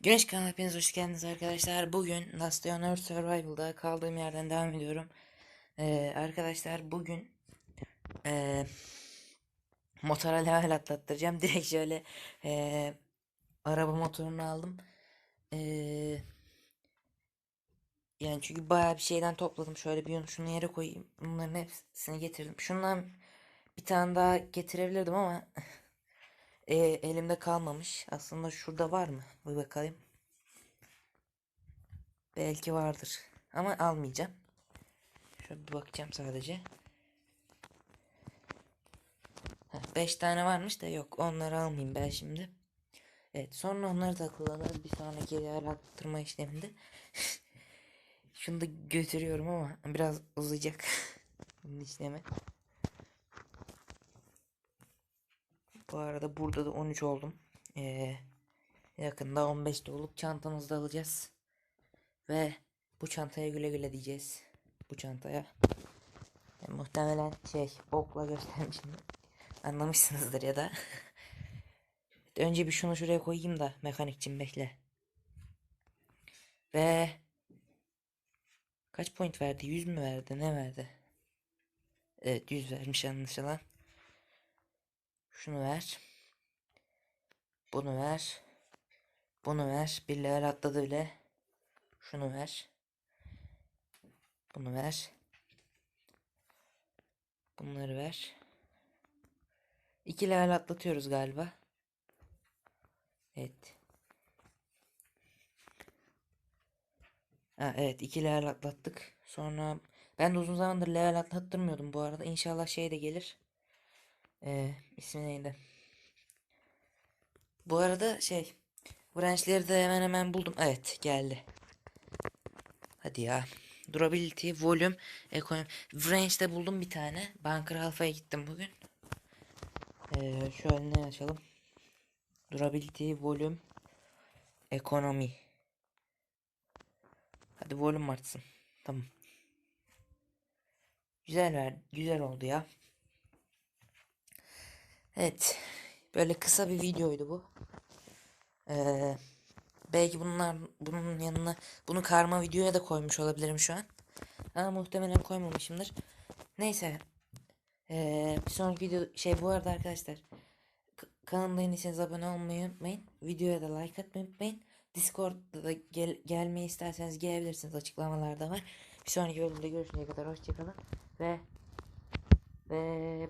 Güneş kanalına hepiniz hoş geldiniz arkadaşlar. Bugün Last on Earth Survival'da kaldığım yerden devam ediyorum. Ee, arkadaşlar bugün ee, motora level atlattıracağım. Direkt şöyle ee, araba motorunu aldım. Ee, yani çünkü bayağı bir şeyden topladım. Şöyle bir şunu yere koyayım. Bunların hepsini getirdim. Şundan bir tane daha getirebilirdim ama e, elimde kalmamış. Aslında şurada var mı? Bir bakayım. Belki vardır. Ama almayacağım. Şöyle bir bakacağım sadece. 5 tane varmış da yok. Onları almayayım ben şimdi. Evet sonra onları da kullanırız bir sonraki yer arttırma işleminde. Şunu da götürüyorum ama biraz uzayacak. Bunun işlemi. Bu arada burada da 13 oldum. Ee, yakında 15 de olup çantamızı da alacağız. Ve bu çantaya güle güle diyeceğiz. Bu çantaya. E, muhtemelen şey okla göstermişim. Anlamışsınızdır ya da. Önce bir şunu şuraya koyayım da mekanikçim bekle. Ve kaç point verdi? 100 mü verdi? Ne verdi? Evet 100 vermiş anlaşılan. Şunu ver. Bunu ver. Bunu ver. Bir level atladı bile. Şunu ver. Bunu ver. Bunları ver. İki level atlatıyoruz galiba. Evet. Ha, evet iki level atlattık. Sonra ben de uzun zamandır level atlattırmıyordum bu arada. İnşallah şey de gelir. Ee, ismi neydi? Bu arada şey branchleri de hemen hemen buldum. Evet geldi. Hadi ya. Durability, volume, ekonomi. Branch'te buldum bir tane. Bunker Alpha'ya gittim bugün. Ee, şöyle ne açalım? Durability, volume, ekonomi. Hadi volume artsın. Tamam. Güzel ver, güzel oldu ya. Evet. Böyle kısa bir videoydu bu. Ee, belki bunlar bunun yanına bunu karma videoya da koymuş olabilirim şu an. Ama muhtemelen koymamışımdır. Neyse. Ee, bir sonraki video şey bu arada arkadaşlar kanalıma yeniyseniz abone olmayı unutmayın. Videoya da like atmayı unutmayın. Discord'da da gel gelmeyi isterseniz gelebilirsiniz. Açıklamalarda var. Bir sonraki bölümde görüşünceye kadar hoşçakalın. Ve ve